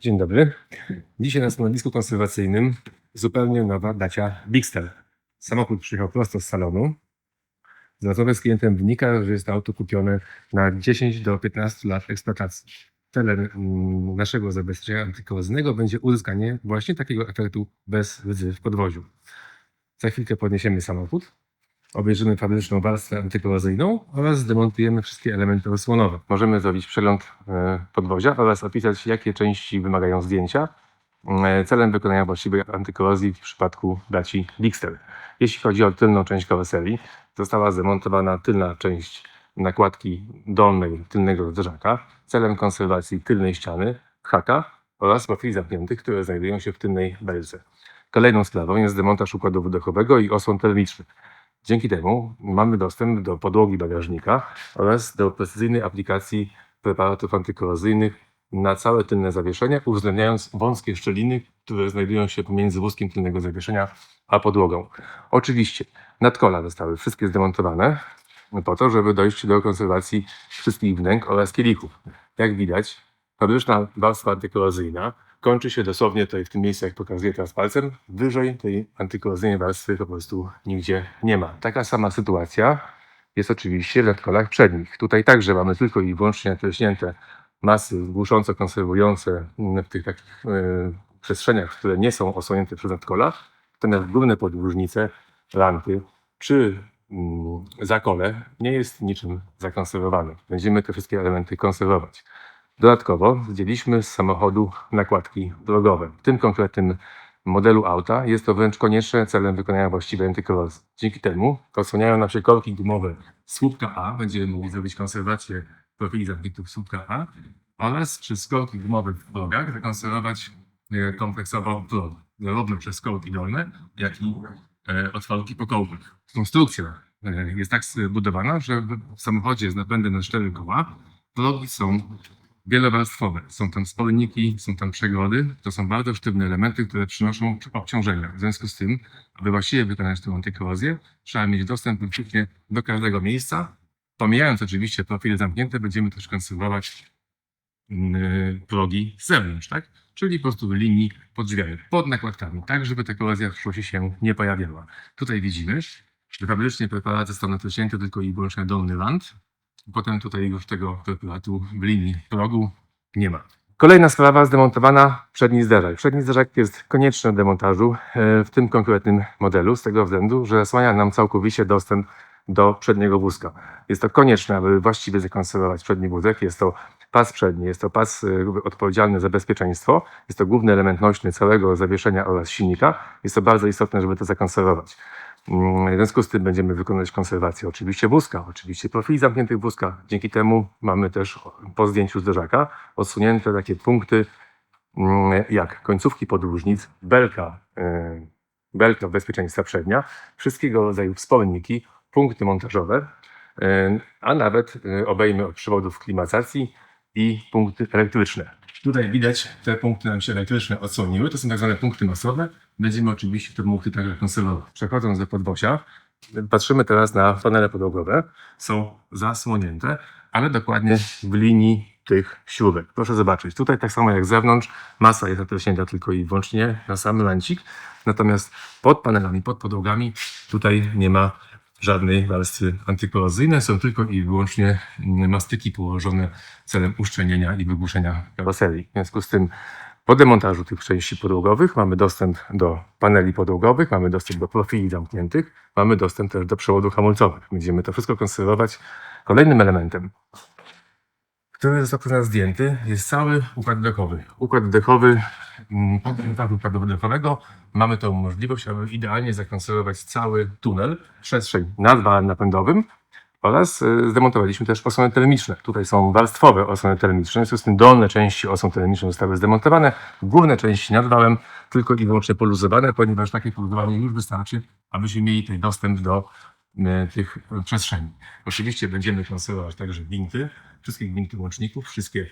Dzień dobry. Dzisiaj na stanowisku konserwacyjnym zupełnie nowa dacia Bixter. Samochód przyjechał prosto z salonu. Z rozmowy z klientem wynika, że jest to auto kupione na 10 do 15 lat eksploatacji. Celem mm, naszego zabezpieczenia antykorozyjnego będzie uzyskanie właśnie takiego efektu bez rdzy w podwoziu. Za chwilkę podniesiemy samochód, obejrzymy fabryczną warstwę antykorozyjną oraz zdemontujemy wszystkie elementy osłonowe. Możemy zrobić przegląd e, podwozia oraz opisać, jakie części wymagają zdjęcia e, celem wykonania właściwej antykorozji w przypadku daci Bixter. Jeśli chodzi o tylną część karoserii, została zdemontowana tylna część nakładki dolnej tylnego zderzaka celem konserwacji tylnej ściany, haka oraz profili zamkniętych, które znajdują się w tylnej belce. Kolejną sprawą jest demontaż układu wydechowego i osłon termicznych. Dzięki temu mamy dostęp do podłogi bagażnika oraz do precyzyjnej aplikacji preparatów antykorozyjnych na całe tylne zawieszenie, uwzględniając wąskie szczeliny, które znajdują się pomiędzy wózkiem tylnego zawieszenia a podłogą. Oczywiście nadkola zostały wszystkie zdemontowane po to, żeby dojść do konserwacji wszystkich wnęk oraz kielichów. Jak widać, fabryczna warstwa antykorozyjna kończy się dosłownie tutaj w tym miejscu, jak pokazuję teraz palcem. Wyżej tej antykorozyjnej warstwy po prostu nigdzie nie ma. Taka sama sytuacja jest oczywiście w nadkolach przednich. Tutaj także mamy tylko i wyłącznie nakreśnięte masy głusząco konserwujące w tych takich e, przestrzeniach, które nie są osłonięte przez nadkola. Natomiast główne podłużnice, lampy czy mm, zakole nie jest niczym zakonserwowane. Będziemy te wszystkie elementy konserwować. Dodatkowo zdjęliśmy z samochodu nakładki drogowe. W tym konkretnym modelu auta jest to wręcz konieczne celem wykonania właściwej antykorozji. Dzięki temu odsłaniają nam się korki gumowe słupka A. Będziemy mogli zrobić konserwację profili zamkniętych słupka A oraz przez korki gumowe w progach zakonserwować e, kompleksowo prog, zarówno przez korki dolne, jak i e, otworki pokołów. Konstrukcja e, jest tak zbudowana, że w samochodzie z napędem na cztery koła progi są wielowarstwowe. Są tam sporniki, są tam przegody. To są bardzo sztywne elementy, które przynoszą obciążenia. W związku z tym, aby właściwie wykonać tę antykorozję, trzeba mieć dostęp do każdego miejsca. Pomijając oczywiście profile zamknięte, będziemy też konserwować yy, progi z zewnątrz, tak? Czyli po prostu linii pod drzwiami, pod nakładkami, tak żeby ta korozja w przyszłości się nie pojawiała. Tutaj widzimy, że fabrycznie preparat został naciśnięty tylko i wyłącznie dolny rand, Potem tutaj już tego preparatu w linii progu nie ma. Kolejna sprawa, zdemontowana przedni zderzak. Przedni zderzak jest konieczny do demontażu e, w tym konkretnym modelu, z tego względu, że zasłania nam całkowicie dostęp do przedniego wózka. Jest to konieczne, aby właściwie zakonserwować przedni wózek. Jest to pas przedni, jest to pas e, odpowiedzialny za bezpieczeństwo, jest to główny element nośny całego zawieszenia oraz silnika. Jest to bardzo istotne, żeby to zakonserwować. Mm, W związku z tym będziemy wykonywać konserwację oczywiście wózka, oczywiście profili zamkniętych wózka. Dzięki temu mamy też po zdjęciu zderzaka odsunięte takie punkty mm, jak końcówki podróżnic, belka, yy, belka bezpieczeństwa przednia, wszystkiego rodzaju wspomniki, punkty montażowe, yy, a nawet yy, obejmy od przewodów klimatyzacji i punkty elektryczne. Tutaj widać, te punkty nam się elektryczne odsłoniły. To są tak zwane punkty masowe. Będziemy oczywiście te punkty także konserwować. Przechodząc do podwozia, patrzymy teraz na panele podłogowe. Są zasłonięte, ale dokładnie w linii tych śrubek. Proszę zobaczyć, tutaj tak samo jak z zewnątrz, masa jest natręśnięta tylko i wyłącznie na sam lancik. Natomiast pod panelami, pod podłogami tutaj nie ma żadnej warstwy antykorozyjnej. Są tylko i wyłącznie mastyki położone celem uszczelnienia i wygłuszenia karoserii. W związku z tym po demontażu tych części podłogowych mamy dostęp do paneli podłogowych, mamy dostęp do profili zamkniętych, mamy dostęp też do przewodów hamulcowych. Będziemy to wszystko konserwować. Kolejnym elementem, który został przez nas zdjęty, jest cały układ dechowy. Układ dechowy, mm, po demontażu układu dechowego mamy tą możliwość, aby idealnie zakonserwować cały tunel, przestrzeń nad walem napędowym oraz y, zdemontowaliśmy też osłony termiczne. Tutaj są warstwowe osłony termiczne, w związku z tym dolne części osłon termicznych zostały zdemontowane, górne części nad wałem tylko i wyłącznie poluzowane, ponieważ takie poluzowanie już wystarczy, abyśmy mieli tutaj dostęp do tych przestrzeni. Oczywiście będziemy konserwować także gwinty, wszystkie gwinty łączników, wszystkie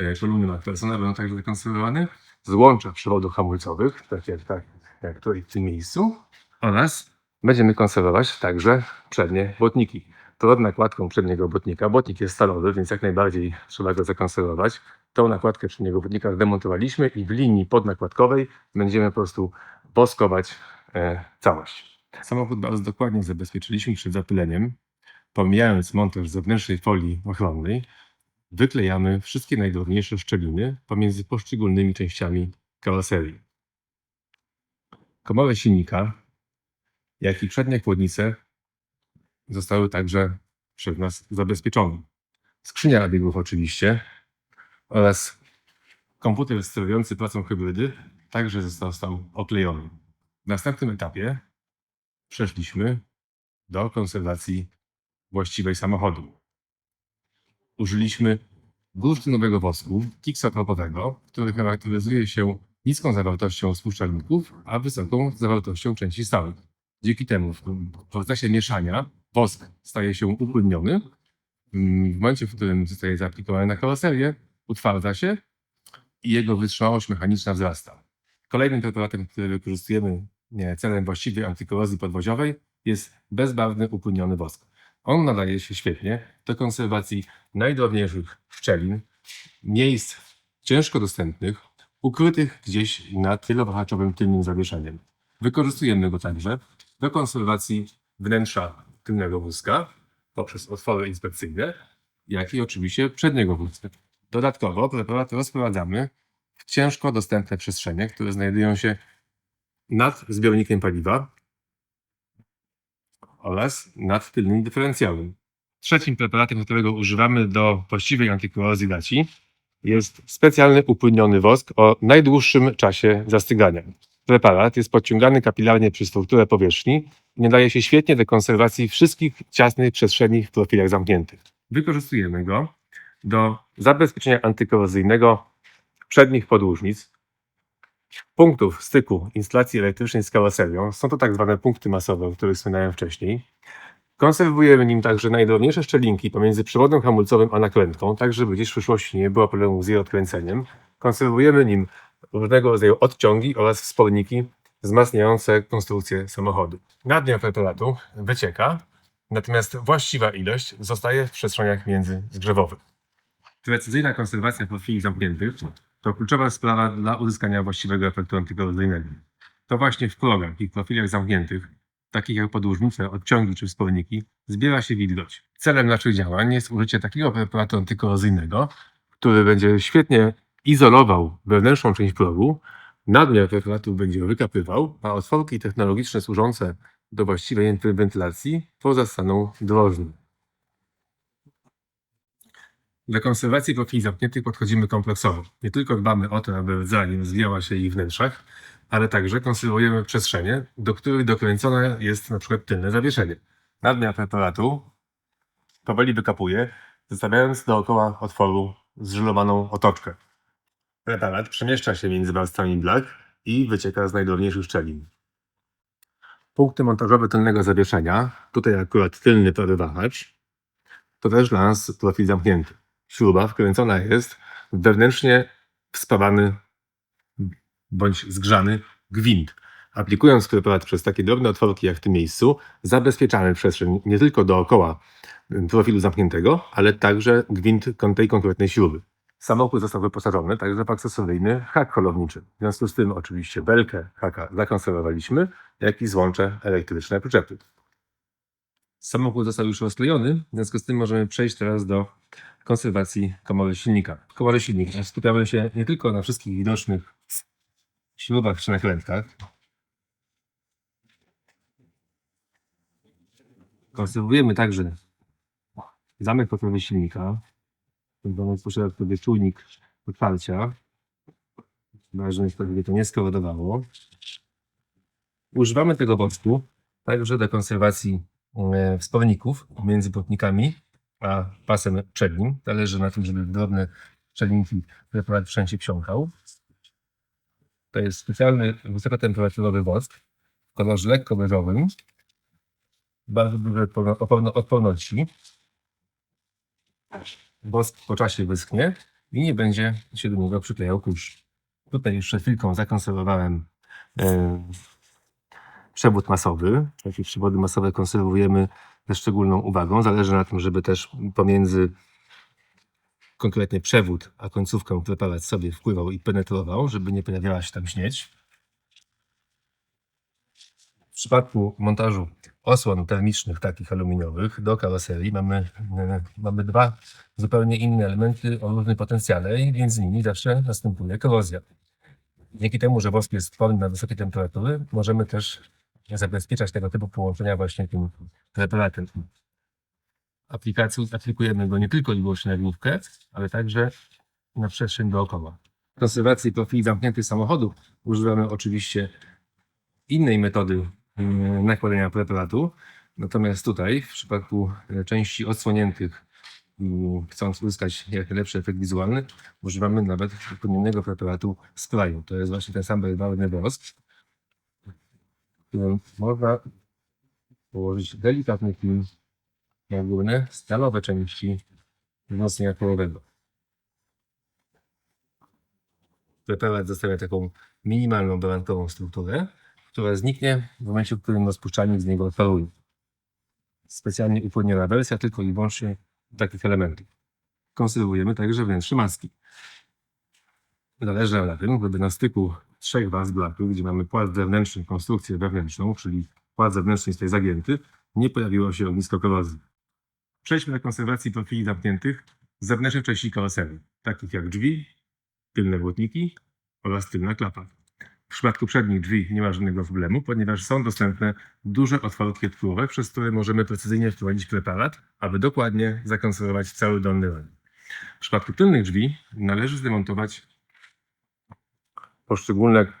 y, kolumny makwersona będą także zakonserwowane, złącza przewodów hamulcowych, tak jak, tak jak tutaj w tym miejscu, oraz będziemy konserwować także przednie błotniki pod nakładką przedniego błotnika. Błotnik jest stalowy, więc jak najbardziej trzeba go zakonserwować. tą nakładkę przedniego wodnika zdemontowaliśmy i w linii podnakładkowej będziemy po prostu woskować e, całość. Samochód bardzo dokładnie zabezpieczyliśmy przed zapyleniem. Pomijając montaż zewnętrznej folii ochronnej, wyklejamy wszystkie najdrobniejsze szczeliny pomiędzy poszczególnymi częściami karoserii. Komory silnika, jak i przednie chłodnice zostały także przez nas zabezpieczone. Skrzynia biegów oczywiście oraz komputer sterujący pracą hybrydy także został oklejony. W następnym etapie przeszliśmy do konserwacji właściwej samochodu. Użyliśmy bursztynowego wosku kiksotropowego, który charakteryzuje się niską zawartością spuszczalników, a wysoką zawartością części stałych. Dzięki temu w procesie mieszania wosk staje się upłynniony. W momencie, w którym zostaje zaaplikowany na karoserię, utwardza się i jego wytrzymałość mechaniczna wzrasta. Kolejnym preparatem, który wykorzystujemy celem właściwej antykorozji podwoziowej jest bezbarwny upłynniony wosk. On nadaje się świetnie do konserwacji najdrobniejszych szczelin, miejsc ciężko dostępnych, ukrytych gdzieś nad wielowahaczowym tylnym zawieszeniem. Wykorzystujemy go także do konserwacji wnętrza tylnego wózka poprzez otwory inspekcyjne, jak i oczywiście przedniego wózka. Dodatkowo preparat rozprowadzamy w ciężko dostępne przestrzenie, które znajdują się nad zbiornikiem paliwa oraz nad tylnym dyferencjałem. Trzecim preparatem, którego używamy do właściwej antykorozji gaci jest specjalny upłynniony wosk o najdłuższym czasie zastygania. Preparat jest podciągany kapilarnie przez strukturę powierzchni i nadaje się świetnie do konserwacji wszystkich ciasnych przestrzeni w profilach zamkniętych. Wykorzystujemy go do zabezpieczenia antykorozyjnego przednich podłużnic, punktów styku instalacji elektrycznej z karoserią. Są to tak zwane punkty masowe, o których wspominałem wcześniej. Konserwujemy nim także najdrobniejsze szczelinki pomiędzy przewodem hamulcowym a nakrętką, tak żeby gdzieś w przyszłości nie było problemu z jej odkręceniem. Konserwujemy nim różnego rodzaju odciągi oraz wsporniki wzmacniające konstrukcję samochodu. Nadmiar preparatu wycieka, natomiast właściwa ilość zostaje w przestrzeniach międzyzgrzewowych. Precyzyjna konserwacja profili zamkniętych to kluczowa sprawa dla uzyskania właściwego efektu antykorozyjnego. To właśnie w progach i profilach zamkniętych, takich jak podłużnice, odciągi czy wsporniki, zbiera się wilgoć. Celem naszych działań jest użycie takiego preparatu antykorozyjnego, który będzie świetnie izolował wewnętrzną część progu, nadmiar preparatu będzie wykapywał, a otworki technologiczne służące do właściwej wentylacji pozostaną drożne. Dla konserwacji profili zamkniętych podchodzimy kompleksowo. Nie tylko dbamy o to, aby rdza nie rozwijała się ich wnętrzach, ale także konserwujemy przestrzenie, do których dokręcone jest na przykład tylne zawieszenie. Nadmiar preparatu powoli wykapuje, zostawiając dookoła otworu zżylowaną otoczkę. Preparat przemieszcza się między warstwami blach i wycieka z najdrobniejszych szczelin. Punkty montażowe tylnego zawieszenia, tutaj akurat tylny prorywacz, to też dla nas profil zamknięty. Śruba wkręcona jest w wewnętrznie wspawany bądź zgrzany gwint. Aplikując preparat przez takie drobne otworki jak w tym miejscu, zabezpieczamy przestrzeń nie tylko dookoła profilu zamkniętego, ale także gwint tej konkretnej śruby. Samochód został wyposażony także w akcesoryjny hak holowniczy. W związku z tym oczywiście belkę haka zakonserwowaliśmy, jak i złącze elektryczne przyczepy. Samochód został już rozklejony, w związku z tym możemy przejść teraz do konserwacji komory silnika. Komory silnika skupiamy się nie tylko na wszystkich widocznych śrubach czy nakrętkach. Konserwujemy także zamek pokrowy silnika. Domek posiada sobie czujnik otwarcia. Ważne jest żeby to nie skorodowało. Używamy tego wosku także do konserwacji e, wsporników między błotnikami a pasem przednim. Zależy na tym, żeby drobne szczelinki preparat wszędzie wsiąkał. To jest specjalny wysokotemperaturowy wosk w kolorze lekko beżowym. Bardzo duże odporno- odporności. Wosk po czasie wyschnie i nie będzie się do niego przyklejał kurz. Tutaj przed chwilką zakonserwowałem e, przewód masowy. Takie przewody masowe konserwujemy ze szczególną uwagą. Zależy na tym, żeby też pomiędzy konkretnie przewód, a końcówkę preparat sobie wpływał i penetrował, żeby nie pojawiała się tam śmieć. W przypadku montażu osłon termicznych, takich aluminiowych, do karoserii mamy, e, mamy dwa zupełnie inne elementy o różnym potencjale i między nimi zawsze następuje korozja. Dzięki temu, że wosk jest odporny na wysokie temperatury, możemy też zabezpieczać tego typu połączenia właśnie tym preparatem. Aplikacją aplikujemy go nie tylko i wyłącznie na główkę, ale także na przestrzeń dookoła. W konserwacji profili zamkniętych samochodów używamy oczywiście innej metody mm, nakładania preparatu. Natomiast tutaj, w przypadku e, części odsłoniętych, mm, chcąc uzyskać jak najlepszy efekt wizualny, używamy nawet płyniennego preparatu sprayu. To jest właśnie ten sam barwny wosk, którym można położyć delikatny film na górne, stalowe części wzmocnienia kołowego. Preparat zostawia taką minimalną barankową strukturę, która zniknie w momencie, w którym rozpuszczalnik z niego odparuje. Specjalnie upłynniona wersja tylko i wyłącznie takich elementów. Konserwujemy także wnętrze maski. Zależy na tym, żeby na styku trzech warstw blaku, gdzie mamy płat wewnętrzny, konstrukcję wewnętrzną, czyli płat zewnętrzny jest tutaj zagięty, nie pojawiło się ognisko korozji. Przejdźmy do konserwacji profili zamkniętych zewnętrznych części karoserii, takich jak drzwi, tylne błotniki oraz tylna klapa. W przypadku przednich drzwi nie ma żadnego problemu, ponieważ są dostępne duże otworki odpływowe, przez które możemy precyzyjnie wprowadzić preparat, aby dokładnie zakonserwować cały dolny roń. W przypadku tylnych drzwi należy zdemontować poszczególne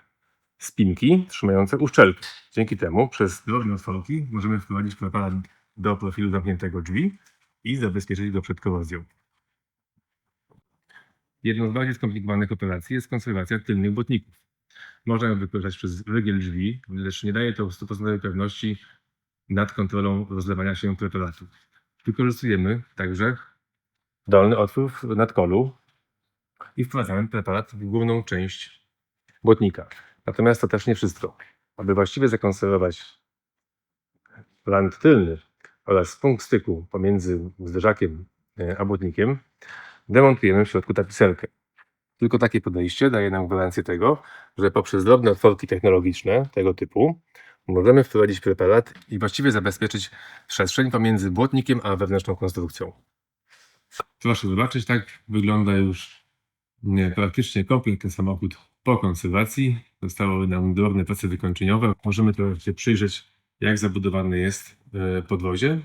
spinki trzymające uszczelki. Dzięki temu przez drobne otworki możemy wprowadzić preparat do profilu zamkniętego drzwi i zabezpieczyć go przed korozją. Jedną z bardziej skomplikowanych operacji jest konserwacja tylnych błotników. Można ją wykorzystać przez rygiel drzwi, lecz nie daje to 100% pewności nad kontrolą rozlewania się preparatu. Wykorzystujemy także dolny otwór w nadkolu i wprowadzamy preparat w główną część błotnika. Natomiast to też nie wszystko. Aby właściwie zakonserwować rand tylny oraz punkt styku pomiędzy zderzakiem e, a błotnikiem, demontujemy w środku tapicerkę. Tylko takie podejście daje nam gwarancję tego, że poprzez drobne otworki technologiczne tego typu możemy wprowadzić preparat i właściwie zabezpieczyć przestrzeń pomiędzy błotnikiem a wewnętrzną konstrukcją. Proszę zobaczyć, tak wygląda już nie, praktycznie kompletny samochód po konserwacji. Zostały nam drobne prace wykończeniowe. Możemy trochę się przyjrzeć, jak zabudowane jest e, podwozie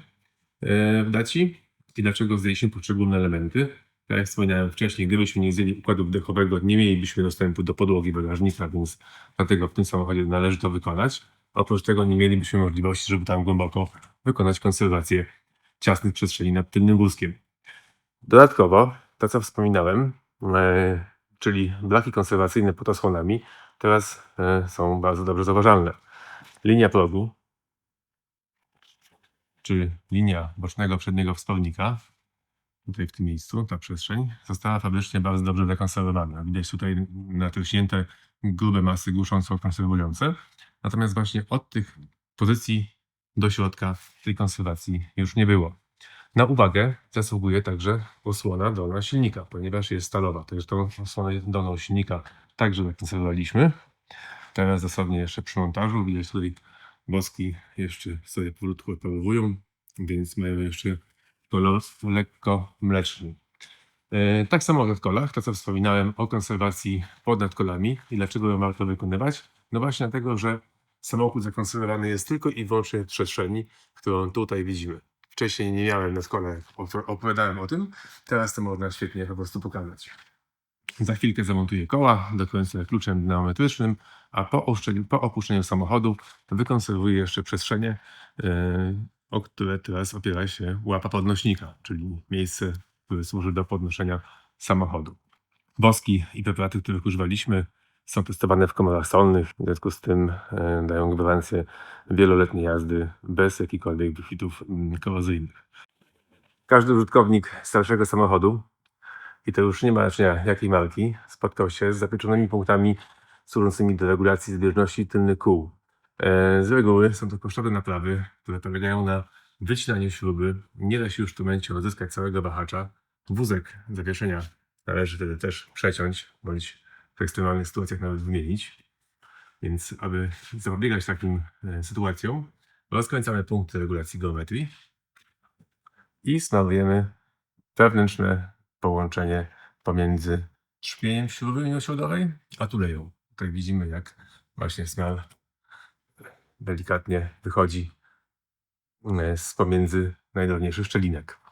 e, w daci i dlaczego zdjęliśmy poszczególne elementy. Tak jak wspomniałem wcześniej, gdybyśmy nie zdjęli układu wdechowego, nie mielibyśmy dostępu do podłogi bagażnika, więc dlatego w tym samochodzie należy to wykonać. Oprócz tego nie mielibyśmy możliwości, żeby tam głęboko wykonać konserwację ciasnych przestrzeni nad tylnym wózkiem. Dodatkowo, to co wspominałem, e, czyli blaki konserwacyjne pod osłonami, teraz e, są bardzo dobrze zauważalne. Linia progu, czy linia bocznego przedniego wspornika, tutaj w tym miejscu, ta przestrzeń, została fabrycznie bardzo dobrze zakonserwowana. Widać tutaj natryśnięte grube masy głusząco-konserwujące. Natomiast właśnie od tych pozycji do środka tej konserwacji już nie było. Na uwagę zasługuje także osłona dolna silnika, ponieważ jest stalowa. Także tą osłonę dolną silnika także zakonserwowaliśmy. Teraz zasadnie jeszcze przy montażu widać tutaj boski jeszcze sobie powolutku odparowują, więc mają jeszcze kolor lekko mleczny. E, Tak samo w nadkolach, to co wspominałem o konserwacji pod nadkolami i dlaczego ją warto wykonywać. No właśnie dlatego, że samochód zakonserwowany jest tylko i wyłącznie w przestrzeni, którą tutaj widzimy. Wcześniej nie miałem na szkole, opowiadałem o tym, teraz to można świetnie po prostu pokazać. Za chwilkę zamontuję koła, dokręcę kluczem dynamometrycznym, a po, po opuszczeniu samochodu wykonserwuję jeszcze przestrzenie, yy, o które teraz opiera się łapa podnośnika, czyli miejsce, które służy do podnoszenia samochodu. Woski i preparaty, których używaliśmy, są testowane w komorach solnych, w związku z tym e, dają gwarancję wieloletniej jazdy bez jakichkolwiek wychwytów mm, korozyjnych. Każdy użytkownik starszego samochodu, i to już nie ma znaczenia jakiej marki, spotkał się z zapieczonymi punktami służącymi do regulacji zbieżności tylnych kół. E, Z reguły są to kosztowne naprawy, które polegają na wycinaniu śruby. Nie da się już w tym momencie odzyskać całego wahacza, wózek zawieszenia należy wtedy też przeciąć, bądź w ekstremalnych sytuacjach nawet wymienić. Więc aby zapobiegać takim e, sytuacjom, rozkręcamy punkty regulacji geometrii i stosujemy wewnętrzne połączenie pomiędzy szpieniem śruby miniośrodowej a tuleją. Tutaj widzimy, jak właśnie snal delikatnie wychodzi e, z pomiędzy najdrobniejszych szczelinek.